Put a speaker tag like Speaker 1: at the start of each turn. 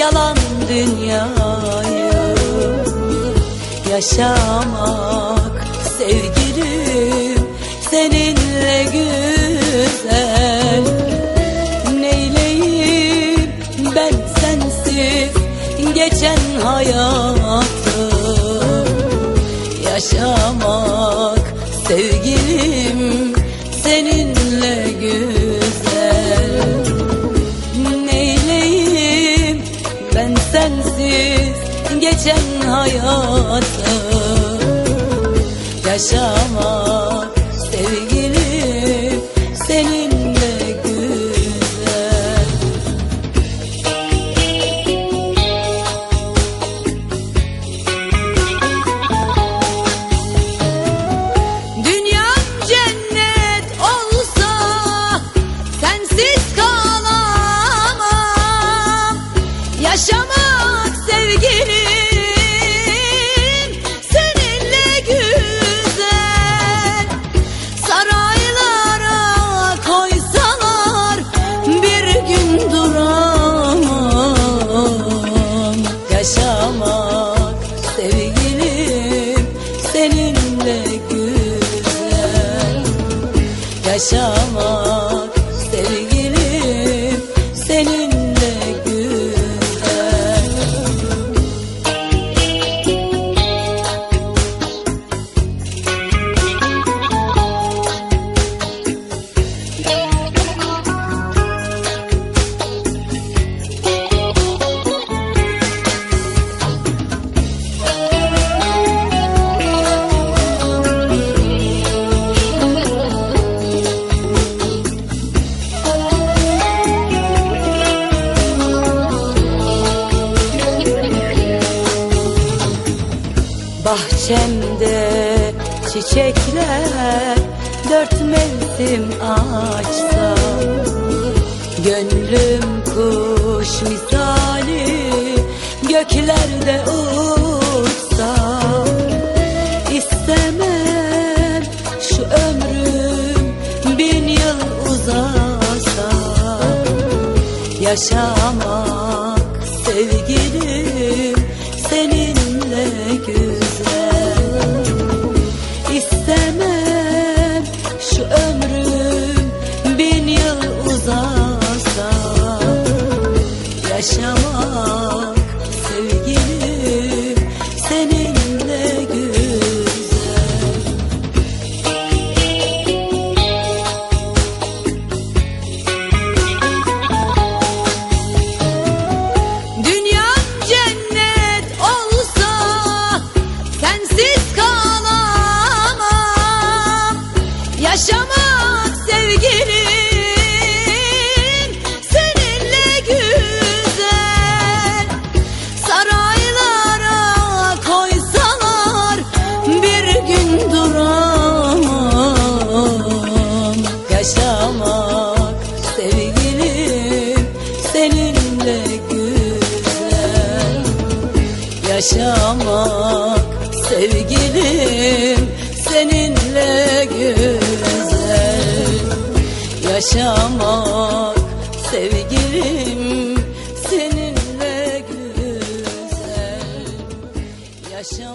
Speaker 1: yalan dünyayı Yaşamak sevgilim seninle güzel. Neyleyim ben sensiz geçen hayatı Yaşamak sevgilim geçen hayatı Yaşamak sevgilim seninle güzel. Dünyam cennet olsa sensiz kalamam. Yaşamak sevgilim Yaşamak Bahçemde çiçekler dört mevsim açsa Gönlüm kuş misali göklerde uçsa. İstemem şu ömrüm bin yıl uzasa. Yaşamak Yaşamak sevgilim seninle güzel Yaşamak sevgilim seninle güzel Yaşamak